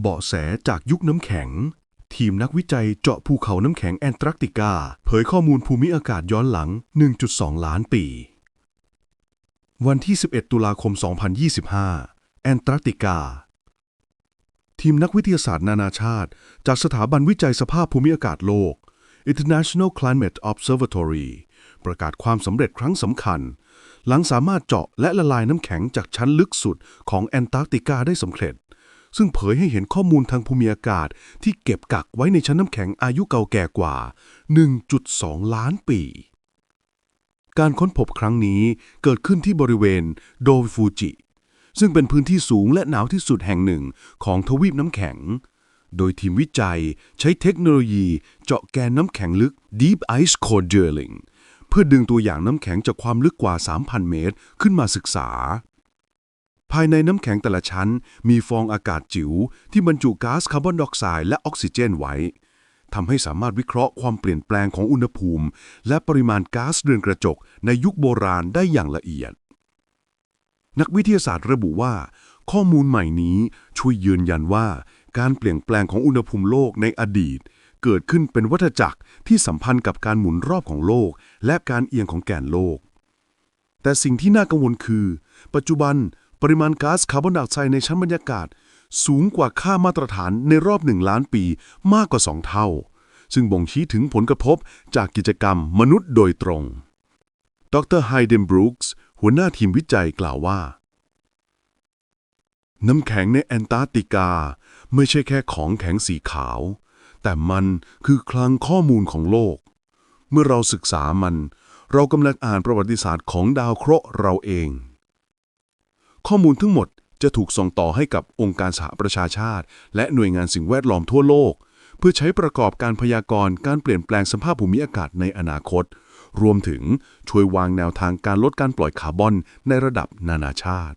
เบาะแสจากยุคน้ำแข็ง ทีมนักวิจัยเจาะภูเขาน้ำแข็งแอนตาร์กติกา เผยข้อมูลภูมิอากาศย้อนหลัง 1.2 ล้านปี วันที่ 11 ตุลาคม 2025 แอนตาร์กติกา ทีมนักวิทยาศาสตร์นานาชาติ จากสถาบันวิจัยสภาพภูมิอากาศโลก International Climate Observatory ประกาศความสำเร็จครั้งสำคัญ หลังสามารถเจาะและละลายน้ำแข็งจากชั้นลึกสุดของแอนตาร์กติกาได้สำเร็จ ซึ่งเผยให้เห็นข้อมูลทางภูมิอากาศที่เก็บกักไว้ในชั้นน้ำแข็งอายุเก่าแก่กว่า 1.2 ล้านปี การค้นพบครั้งนี้เกิดขึ้นที่บริเวณโดฟูจิ ซึ่งเป็นพื้นที่สูงและหนาวที่สุดแห่งหนึ่งของทวีปน้ำแข็ง โดยทีมวิจัยใช้เทคโนโลยีเจาะแกนน้ำแข็งลึก Deep Ice Core Drilling เพื่อดึงตัวอย่างน้ำแข็งจากความลึกกว่า 3,000 เมตร ขึ้นมาศึกษา ภายในน้ำแข็งแต่ละชั้น มีฟองอากาศจิ๋วที่บรรจุก๊าซคาร์บอนไดออกไซด์และออกซิเจนไว้ทำให้สามารถวิเคราะห์ความเปลี่ยนแปลงของอุณหภูมิ และปริมาณก๊าซเรือนกระจกในยุคโบราณได้อย่างละเอียด นักวิทยาศาสตร์ระบุว่า ข้อมูลใหม่นี้ช่วยยืนยันว่า การเปลี่ยนแปลงของอุณหภูมิโลกในอดีต เกิดขึ้นเป็นวัฏจักรที่สัมพันธ์กับการหมุนรอบของโลก และการเอียงของแกนโลก แต่สิ่งที่น่ากังวลคือ ปัจจุบัน ปริมาณก๊าซคาร์บอนไดออกไซด์ในชั้นบรรยากาศ สูงกว่าค่ามาตรฐานในรอบหนึ่งล้านปีมากกว่าสองเท่า ซึ่งบ่งชี้ถึงผลกระทบจากกิจกรรมมนุษย์โดยตรง ดรไฮเดนบรูคส์หัวหน้าทีมวิจัยกล่าวว่า น้ำแข็งในแอนตาร์กติกา ไม่ใช่แค่ของแข็งสีขาว แต่มันคือคลังข้อมูลของโลก เมื่อเราศึกษามัน เรากำลังอ่านประวัติศาสตร์ของดาวเคราะห์เราเอง ข้อมูลทั้งหมดจะถูกส่งต่อให้กับองค์การสหประชาชาติ และหน่วยงานสิ่งแวดล้อมทั่วโลก เพื่อใช้ประกอบการพยากรณ์การเปลี่ยนแปลงสภาพภูมิอากาศในอนาคต รวมถึงช่วยวางแนวทางการลดการปล่อยคาร์บอนในระดับนานาชาติ